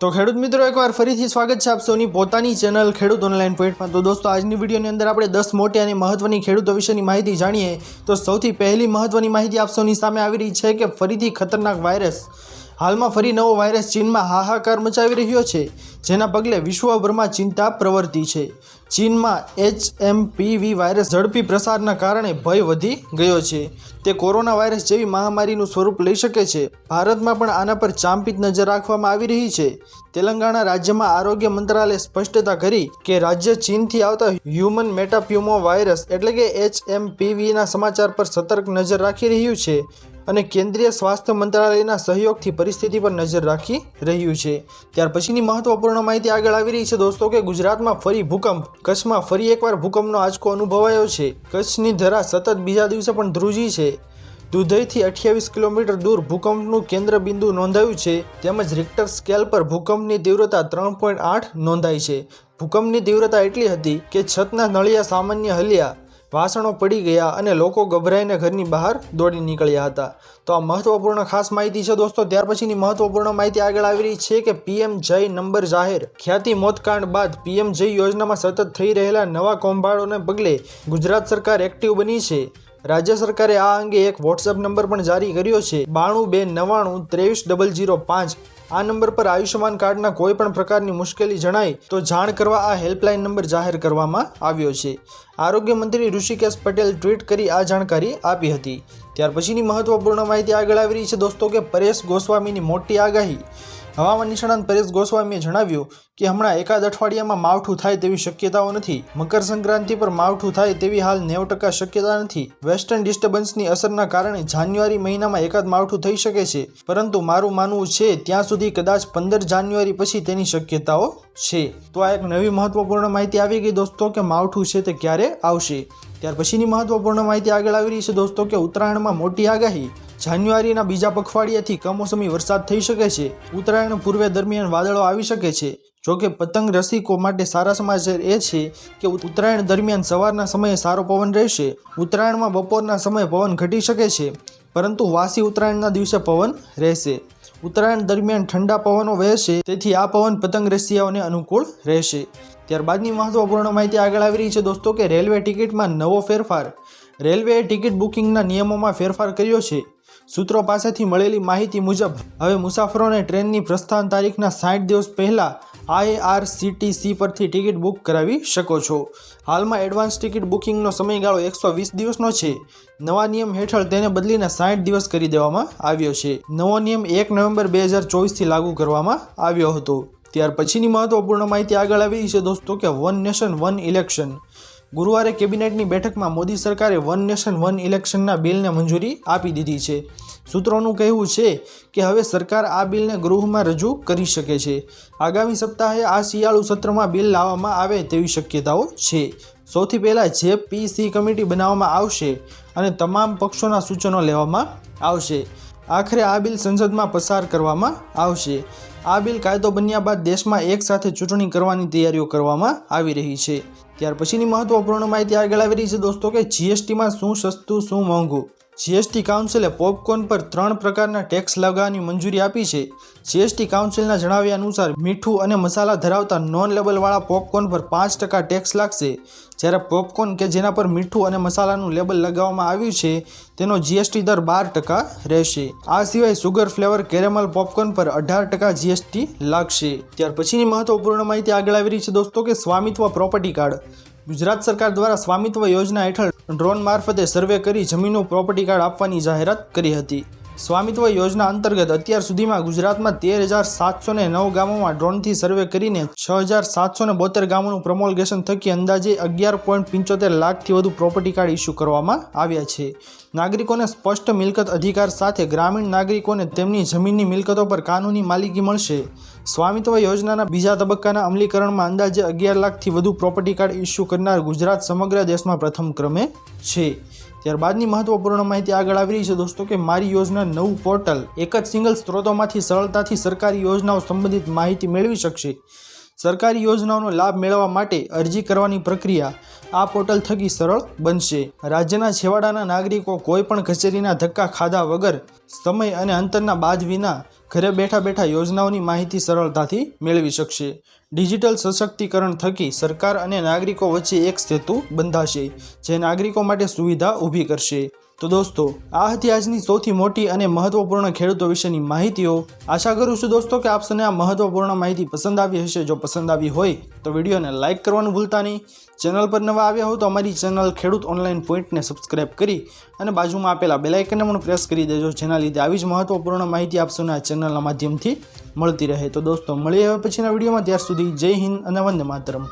તો ખેડૂત મિત્રો, એકવાર ફરીથી સ્વાગત છે આપ સૌની પોતાની ચેનલ ખેડૂત ઓનલાઈન પોઈન્ટમાં. તો દોસ્તો, આજની વિડીયોની અંદર આપણે દસ મોટી અને મહત્વની ખેડૂતો વિશેની માહિતી જાણીએ. તો સૌથી પહેલી મહત્વની માહિતી આપ સૌની સામે આવી રહી છે કે ફરીથી ખતરનાક વાયરસ. હાલમાં ફરી નવો વાયરસ ચીનમાં હાહાકાર મચાવી રહ્યો છે, જેના પગલે વિશ્વભરમાં ચિંતા પ્રવર્તી છે. ચીનમાં એચએમપીવી વાયરસ ઝડપી પ્રસારના કારણે ભય વધી ગયો છે. તે કોરોના વાયરસ જેવી મહામારીનું સ્વરૂપ લઈ શકે છે. ભારતમાં પણ આના પર ચાંપિત નજર રાખવામાં આવી રહી છે. તેલંગાણા રાજ્યમાં આરોગ્ય મંત્રાલયે સ્પષ્ટતા કરી કે રાજ્ય ચીનથી આવતા હ્યુમન મેટાપ્યુમો વાયરસ એટલે કે એચએમપીવીના સમાચાર પર સતર્ક નજર રાખી રહ્યું છે. અને કેન્દ્રીય સ્વાસ્થ્ય મંત્રાલયના સહયોગથી પરિસ્થિતિ પર નજર રાખી રહ્યું છે. ત્યાર પછીની મહત્વપૂર્ણ માહિતી આગળ આવી રહી છે દોસ્તો કે ગુજરાતમાં ફરી ભૂકંપ, કચ્છમાં ફરી એકવાર ભૂકંપનો આંચકો અનુભવાયો છે. કચ્છની ધરા સતત બીજા દિવસે પણ ધ્રુજી છે. દુધઈથી અઠ્યાવીસ કિલોમીટર દૂર ભૂકંપનું કેન્દ્ર બિંદુ નોંધાયું છે, તેમજ રિક્ટર સ્કેલ પર ભૂકંપની તીવ્રતા ત્રણ પોઈન્ટ આઠ નોંધાઈ છે. ભૂકંપની તીવ્રતા એટલી હતી કે છતના નળિયા સામાન્ય હલ્યા વાસણો પડી ગયા અને લોકો ગભરાઈને ઘરની બહાર દોડી નીકળ્યા હતા. તો આ મહત્વપૂર્ણ ખાસ માહિતી છે દોસ્તો. ત્યાર પછીની મહત્વપૂર્ણ માહિતી આગળ આવી રહી છે કે પીએમ જય નંબર જાહેર. ખ્યાતિ મોતકાંડ બાદ પીએમ જય યોજનામાં સતત થઈ રહેલા નવા કૌભાંડોને પગલે ગુજરાત સરકાર એક્ટિવ બની છે. રાજ્ય સરકારે આ અંગે એક વોટ્સએપ નંબર પણ જારી કર્યો છે. બાણું બે નવ્વાણું ત્રેવીસ ડબલ જીરો પાંચ. આ નંબર પર આયુષ્યમાન કાર્ડના કોઈ પણ પ્રકારની મુશ્કેલી જણાય તો જાણ કરવા આ હેલ્પલાઇન નંબર જાહેર કરવામાં આવ્યો છે. આરોગ્ય મંત્રી ઋષિકેશ પટેલ ટ્વીટ કરી આ જાણકારી આપી હતી. ત્યાર પછીની મહત્વપૂર્ણ માહિતી આગળ આવી રહી છે દોસ્તો કે પરેશ ગોસ્વામીની મોટી આગાહી. હવામાન નિષ્ણાંત પરેશ ગોસ્વામીએ જણાવ્યું કે હમણાં એકાદ અઠવાડિયામાં માવઠું થાય તેવી શક્યતાઓ નથી. મકર સંક્રાંતિ પર માવઠું થાય તેવી હાલ નેવ ટકા શક્યતા નથી. વેસ્ટર્ન ડિસ્ટર્બન્સની અસરના કારણે જાન્યુઆરી મહિનામાં એકાદ માવઠું થઈ શકે છે. પરંતુ મારું માનવું છે ત્યાં સુધી કદાચ પંદર જાન્યુઆરી પછી તેની શક્યતાઓ છે. તો આ એક નવી મહત્વપૂર્ણ માહિતી આવી ગઈ દોસ્તો કે માવઠું છે તે ક્યારે આવશે? ત્યાર પછીની મહત્વપૂર્ણ માહિતી આગળ આવી રહી છે દોસ્તો કે ઉત્તરાયણમાં મોટી આગાહી. જાન્યુઆરીના બીજા પખવાડિયાથી કમોસમી વરસાદ થઈ શકે છે. ઉત્તરાયણ પૂર્વે દરમિયાન વાદળો આવી શકે છે. જોકે પતંગ રસિકો માટે સારા સમાચાર એ છે કે ઉત્તરાયણ દરમિયાન સવારના સમયે સારો પવન રહેશે. ઉત્તરાયણમાં બપોરના સમયે પવન ઘટી શકે છે, પરંતુ વાસી ઉત્તરાયણના દિવસે પવન રહેશે. ઉત્તરાયણ દરમિયાન ઠંડા પવનો વહેશે, તેથી આ પવન પતંગ રસિયાઓને અનુકૂળ રહેશે. ત્યારબાદની મહત્વપૂર્ણ માહિતી આગળ આવી રહી છે દોસ્તો કે રેલવે ટિકિટમાં નવો ફેરફાર રેલવેએ ટિકિટ બુકિંગના નિયમોમાં ફેરફાર કર્યો છે. સૂત્રો પાસેથી મળેલી માહિતી મુજબ, હવે મુસાફરોને ટ્રેનની પ્રસ્થાન તારીખના સાઠ દિવસ પહેલાં આઈઆરસીટીસી પરથી ટિકિટ બુક કરાવી શકો છો. હાલમાં એડવાન્સ ટિકિટ બુકિંગનો સમયગાળો એકસો વીસ દિવસનો છે. નવા નિયમ હેઠળ તેને બદલીને સાઠ દિવસ કરી દેવામાં આવ્યો છે. નવો નિયમ એક નવેમ્બર બે હજાર ચોવીસથી લાગુ કરવામાં આવ્યો હતો. ત્યાર પછીની મહત્વપૂર્ણ માહિતી આગળ આવી છે દોસ્તો કે વન નેશન વન ઇલેક્શન. ગુરુવારે કેબિનેટની બેઠકમાં મોદી સરકારે વન નેશન, વન ઇલેક્શનના બિલને મંજૂરી આપી દીધી છે. સૂત્રોનું કહેવું છે કે હવે સરકાર આ બિલને ગૃહમાં રજૂ કરી શકે છે. આગામી સપ્તાહે આ શિયાળુ સત્રમાં બિલ લાવવામાં આવે તેવી શક્યતાઓ છે. સૌથી પહેલાં જે પીસી કમિટી બનાવવામાં આવશે અને તમામ પક્ષોના સૂચનો લેવામાં આવશે. આખરે આ બિલ સંસદમાં પસાર કરવામાં આવશે. આ બિલ કાયદો બન્યા બાદ દેશમાં એક સાથે ચૂંટણી કરવાની તૈયારીઓ કરવામાં આવી રહી છે. ત્યાર પછીની મહત્વપૂર્ણ માહિતી આગળ આવી રહી છે દોસ્તો કે જીએસટીમાં શું સસ્તું, શું મોંઘું? જીએસટી કાઉન્સિલે પોપકોર્ન પર ત્રણ પ્રકારના ટેક્સ લગાવવાની મંજૂરી આપી છે. જીએસટી કાઉન્સિલના જણાવ્યા અનુસાર મીઠું અને મસાલા ધરાવતા નોન લેબલવાળા પોપકોર્ન પર પાંચ ટકા ટેક્સ લાગશે. જ્યારે પોપકોર્ન કે જેના પર મીઠું અને મસાલાનું લેબલ લગાવવામાં આવ્યું છે, તેનો જીએસટી દર બાર ટકા રહેશે. આ સિવાય સુગર ફ્લેવર કેરેમલ પોપકોર્ન પર અઢાર ટકા જીએસટી લાગશે. ત્યાર પછીની મહત્વપૂર્ણ માહિતી આગળ આવી રહી છે દોસ્તો કે સ્વામિત્વ પ્રોપર્ટી કાર્ડ ગુજરાત સરકાર દ્વારા સ્વામિત્વ યોજના હેઠળ ડ્રોન મારફતે સર્વે કરી જમીનનું પ્રોપર્ટી કાર્ડ આપવાની જાહેરાત કરી હતી. સ્વામિત્વ યોજના અંતર્ગત અત્યાર સુધીમાં ગુજરાતમાં તેર હજાર સાતસો ને નવ ગામોમાં ડ્રોનથી સર્વે કરીને છ હજાર સાતસો ને બોતેર ગામોનું પ્રમોલગેશન થકી અંદાજે અગિયાર પોઈન્ટ પંચોતેર લાખથી વધુ પ્રોપર્ટી કાર્ડ ઇસ્યુ કરવામાં આવ્યા છે. નાગરિકોને સ્પષ્ટ મિલકત અધિકાર સાથે ગ્રામીણ નાગરિકોને તેમની જમીનની મિલકતો પર કાનૂની માલિકી મળશે. સ્વામિત્વ યોજનાના બીજા તબક્કાના અમલીકરણમાં અંદાજે અગિયાર લાખથી વધુ પ્રોપર્ટી કાર્ડ ઇસ્યુ કરનાર ગુજરાત સમગ્ર દેશમાં પ્રથમ ક્રમે છે. ત્યારબાદની મહત્વપૂર્ણ માહિતી આગળ આવી રહી છે દોસ્તો કે મારી યોજના નવું પોર્ટલ, એક જ સિંગલ સ્ત્રોતોમાંથી સરળતાથી સરકારી યોજનાઓ સંબંધિત માહિતી મેળવી શકશે. સરકારી યોજનાઓનો લાભ મેળવવા માટે અરજી કરવાની પ્રક્રિયા આ પોર્ટલ થકી સરળ બનશે. રાજ્યના છેવાડાના નાગરિકો કોઈપણ કચેરીના ધક્કા ખાધા વગર સમય અને અંતરના બાદ વિના ઘરે બેઠા બેઠા યોજનાઓની માહિતી સરળતાથી મેળવી શકશે. ડિજિટલ સશક્તિકરણ થકી સરકાર અને નાગરિકો વચ્ચે એક સેતુ બંધાશે, જે નાગરિકો માટે સુવિધા ઊભી કરશે. તો દોસ્તો, આ હતી આજની સૌથી મોટી અને મહત્વપૂર્ણ ખેડૂતો વિશેની માહિતીઓ. આશા કરું છું દોસ્તો કે આપસને આ મહત્વપૂર્ણ માહિતી પસંદ આવી હશે. જો પસંદ આવી હોય તો વિડીયોને લાઇક કરવાનું ભૂલતા નહીં. ચેનલ પર નવા આવ્યા હો તો અમારી ચેનલ ખેડૂત ઓનલાઈન પોઈન્ટને સબસ્ક્રાઇબ કરી અને બાજુમાં આપેલા બેલાઇકનને પણ પ્રેસ કરી દેજો, જેના લીધે આવી જ મહત્વપૂર્ણ માહિતી આપ આ ચેનલના માધ્યમથી મળતી રહે. તો દોસ્તો, મળીએ હવે પછીના વિડીયોમાં. ત્યાર સુધી જય હિન્દ અને વંદે માતરમ.